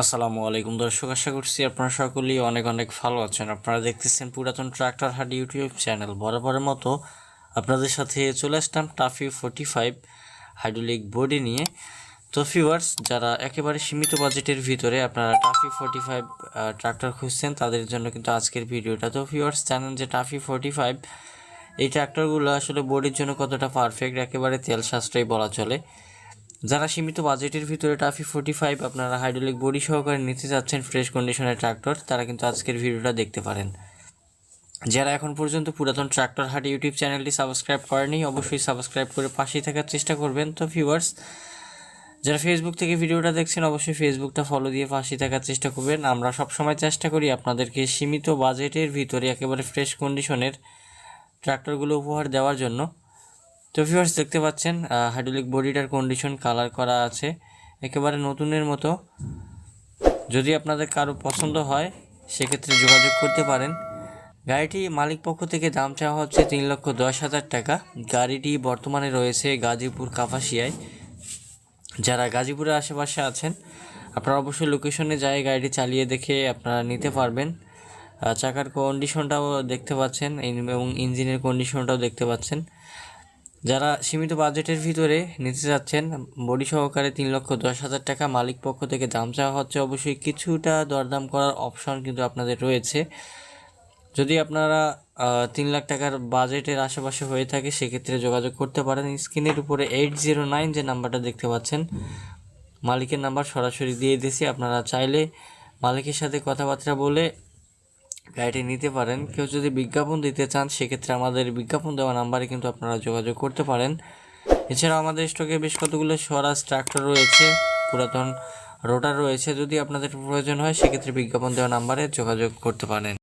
আসসালামু আলাইকুম দর্শক, আশা করছি আপনারা সকলেই অনেক অনেক ভালো আছেন। আপনারা দেখতেছেন পুরাতন ট্রাক্টর হাট ইউটিউব চ্যানেল। বরাবরের মতো আপনাদের সাথে চলে আসলাম TAFE forty five hydraulic body নিয়ে। তো ফিওয়ার্স যারা একেবারে সীমিত বাজেটের ভিতরে আপনারা টাফি ফোর্টি ফাইভ ট্রাক্টর খুঁজছেন, তাদের জন্য কিন্তু আজকের ভিডিওটা। তো ফিওয়ার্স জানেন যে টাফি ফোর্টি ফাইভ এই ট্রাক্টরগুলো আসলে বডির জন্য কতটা পারফেক্ট একেবারে তেল সাশ্রয়ী বলা চলে। যারা সীমিত বাজেটের ভিতরে টাফি ফোর্টি ফাইভ আপনারা হাইড্রোলিক বডি সহকারে নিতে যাচ্ছেন ফ্রেশ কন্ডিশনের ট্রাক্টর তারা কিন্তু আজকের ভিডিওটা দেখতে পারেন। যারা এখন পর্যন্ত পুরাতন ট্রাক্টর হাট ইউটিউব চ্যানেলটি সাবস্ক্রাইব করেনি অবশ্যই সাবস্ক্রাইব করে পাশেই থাকার চেষ্টা করবেন। তো ভিউয়ার্স যারা ফেসবুক থেকে ভিডিওটা দেখছেন, অবশ্যই ফেসবুকটা ফলো দিয়ে পাশেই থাকার চেষ্টা করবেন। আমরা সবসময় চেষ্টা করি আপনাদেরকে সীমিত বাজেটের ভিতরে একেবারে ফ্রেশ কন্ডিশনের ট্রাক্টরগুলো উপহার দেওয়ার জন্য। তো ভিউয়ার্স দেখতে পাচ্ছেন হাইড্রোলিক বডিটার কন্ডিশন কালার করা আছে, একেবারে নতুনের মতো। যদি আপনাদের কারও পছন্দ হয়, সেক্ষেত্রে যোগাযোগ করতে পারেন। গাড়িটি মালিক পক্ষ থেকে দাম চাওয়া হচ্ছে তিন লক্ষ দশ হাজার টাকা। গাড়িটি বর্তমানে রয়েছে গাজীপুর কাপাসিয়ায়। যারা গাজীপুরের আশেপাশে আছেন, আপনারা অবশ্যই লোকেশনে যায় গাড়িটি চালিয়ে দেখে আপনারা নিতে পারবেন। চাকার কন্ডিশনটাও দেখতে পাচ্ছেন এবং ইঞ্জিনের কন্ডিশনটাও দেখতে পাচ্ছেন। যারা সীমিত বাজেটের ভিতরে নিতে যাচ্ছেন বডি সহকারে তিন লক্ষ দশ হাজার টাকা মালিক পক্ষ থেকে দাম চাওয়া হচ্ছে অবশ্যই। কিছুটা দরদাম করার অপশন কিন্তু আপনাদের রয়েছে। যদি আপনারা তিন লাখ টাকার বাজেটের আশেপাশে হয়ে থাকে, সেক্ষেত্রে যোগাযোগ করতে পারেন। স্ক্রিনের উপরে এইট জিরো নাইন যে নাম্বারটা দেখতে পাচ্ছেন, মালিকের নাম্বার সরাসরি দিয়ে দিয়েছি। আপনারা চাইলে মালিকের সাথে কথাবার্তা বলে গাড়িটি নিতে পারেন। কেউ যদি বিজ্ঞাপন দিতে চান সেক্ষেত্রে আমাদের বিজ্ঞাপন দেওয়া নাম্বারে কিন্তু আপনারা যোগাযোগ করতে পারেন। এছাড়াও আমাদের স্টকে বেশ কতগুলো স্বরাজ ট্রাক্টর রয়েছে পুরাতন রোটার রয়েছে। যদি আপনাদের প্রয়োজন হয় সেক্ষেত্রে বিজ্ঞাপন দেওয়া নাম্বারে যোগাযোগ করতে পারেন।